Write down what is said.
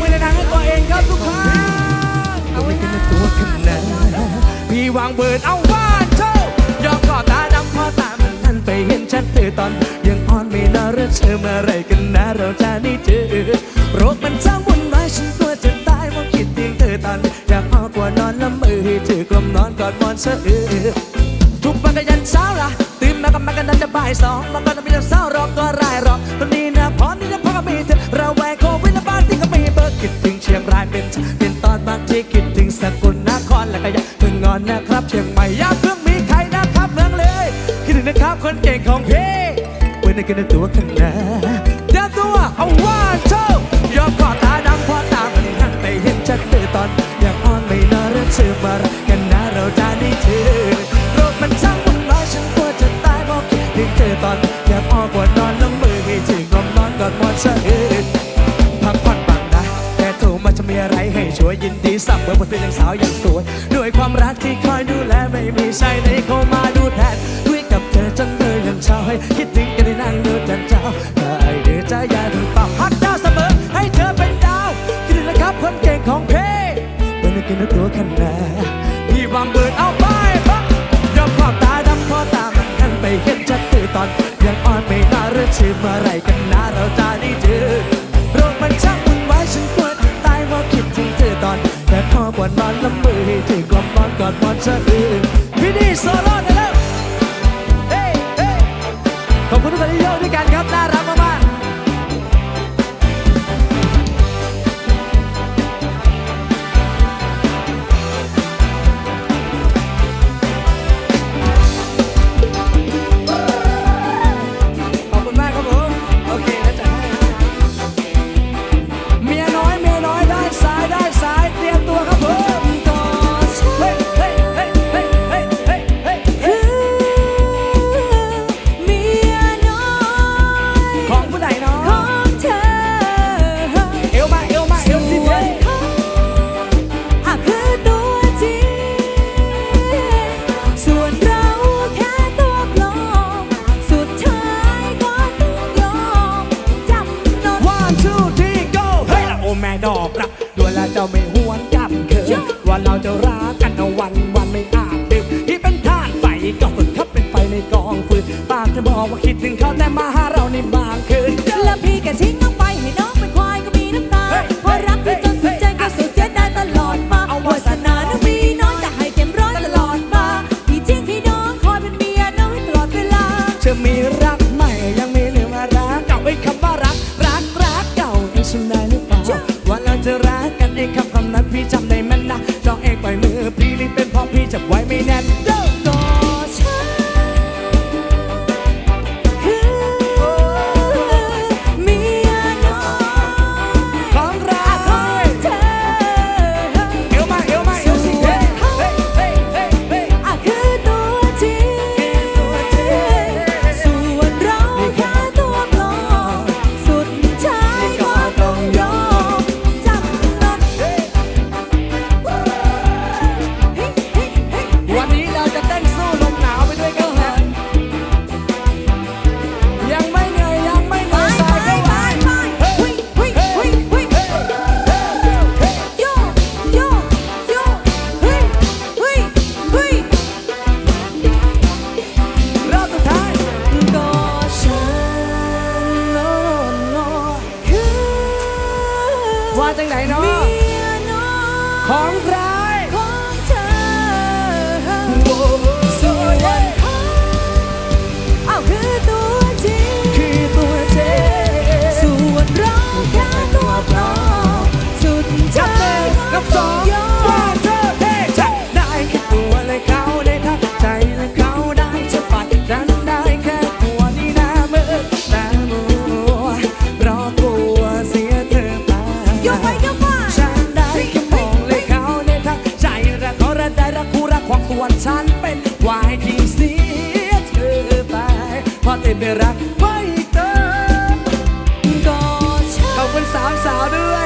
มือดังให้ตัวเองครับทุกคนเอาไว้นะตัวแค่นานพี่วางเบิร์ดเอาว่าเจ้ายอมก่อตาดำพอตามันทันไปเห็นชัดเธอตอน ยังอ่อนไม่น่าเรื่อเธอมาอะไรกันนะเราจะได้เจอโรคมันสร้าวุ่นวายฉันกลัวจะตายเพราะคิดถึงเธอตอนอยากเอากว่านอนละมือเธอกลมนอนกอดมอนเสือทุกวันก็ยันเช้าละตื่นมาก็มากันนั้นจะบ่ายสองมาก็ต้องมีเรื่อเศร้ารอก็รายรอตอนนี้นะพร้อมที่จะพอกับมีเธอเราแวกโควิด คิดถึงเชียงรายเป็นเป็นตอนบางที่คิดถึงสกลนครและก็ยังเมืองงอนนะครับ เชียงใหม่อยากเพิ่งมีใครนะครับเมืองเลย คิดถึงนะครับคนเก่งของพี่เปิดในกันตัวข้างหน้าเดินตัวเอาว่าชอ ดอกรักด้วยแล้วเจ้าไม่หวนกลับคืนว่าเราจะรักกันเอาวันวันไม่อาบดื่มที่เป็นธาตุไฟก็ฝึกทับเป็นไฟในกองฟืนปากจะบอกว่าคิดถึงเขา ว่ฉันเป็นวายที่เสียเธอไปพอเธอไปรักไปเติมก็เขาเป็นสาวสาวด้วย